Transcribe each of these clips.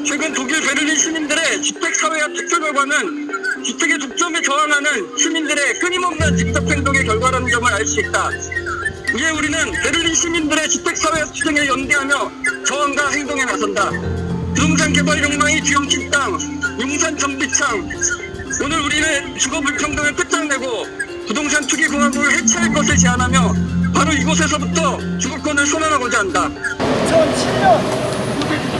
우리는 독일 베를린 시민들의 주택사회와 투표 결과는 주택의 독점에 저항하는 시민들의 끊임없는 집합행동의 결과라는 점을 알 수 있다. 이에 우리는 베를린 시민들의 주택사회 투쟁에 연대하며 저항과 행동에 나선다. 부동산 개발 욕망이 뒤엉킨 땅, 용산 정비창. 오늘 우리는 주거 불평등을 끝장내고 부동산 투기 공화국을 해체할 것을 제안하며 바로 이곳에서부터 주거권을 선언하고자 한다. 2007년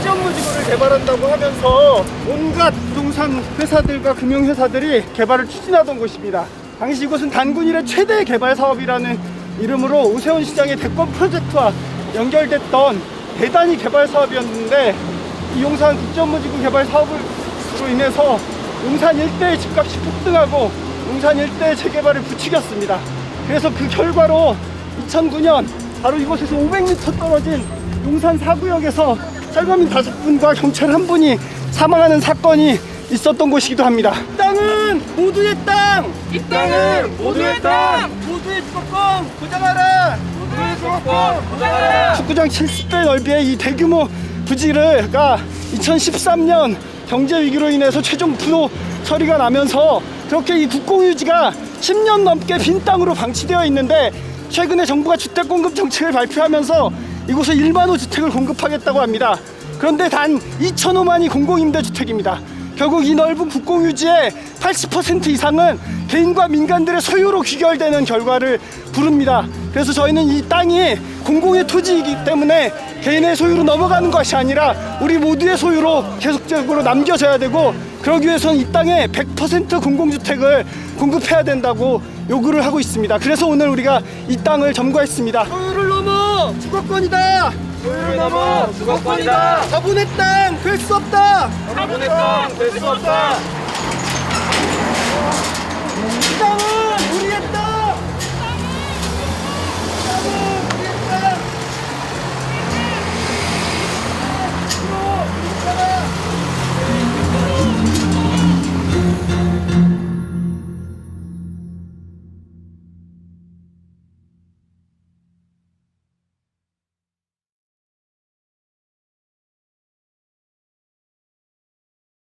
고대 득점무지구를 개발한다고 하면서 온갖 부동산 회사들과 금융회사들이 개발을 추진하던 곳입니다. 당시 이곳은 단군일의 최대 개발 사업이라는 이름으로 오세훈 시장의 대권 프로젝트와 연결됐던 대단히 개발 사업이었는데 이 용산 국점무지구 개발 사업으로 인해서 용산 일대의 집값이 폭등하고 용산 일대의 재개발을 부추겼습니다. 그래서 그 결과로 2009년 바로 이곳에서 500m 떨어진 용산 사구역에서 철거민 다섯 분과 경찰 한 분이 사망하는 사건이 있었던 곳이기도 합니다. 이 땅은 모두의 땅! 이 땅은 모두의 땅! 모두의 주거권 보장하라! 모두의 주거권 보장하라! 축구장 70배 넓이의 이 대규모 부지를가 2013년 경제 위기로 인해서 최종 부도 처리가 나면서 그렇게 이 국공유지가 10년 넘게 빈 땅으로 방치되어 있는데 최근에 정부가 주택 공급 정책을 발표하면서 이곳에 1만 호 주택을 공급하겠다고 합니다. 그런데 단 2,000호만이 공공임대주택입니다. 결국 이 넓은 국공유지의 80% 이상은 개인과 민간들의 소유로 귀결되는 결과를 부릅니다. 그래서 저희는 이 땅이 공공의 토지이기 때문에 개인의 소유로 넘어가는 것이 아니라 우리 모두의 소유로 계속적으로 남겨져야 되고 그러기 위해서는 이 땅에 100% 공공주택을 공급해야 된다고 요구를 하고 있습니다. 그래서 오늘 우리가 이 땅을 점거했습니다. 넘어 주거권이다. 소유를 넘어 주거권이다! 자본의 땅 될 수 없다. 자본의 땅 될 수 없다! 이 땅은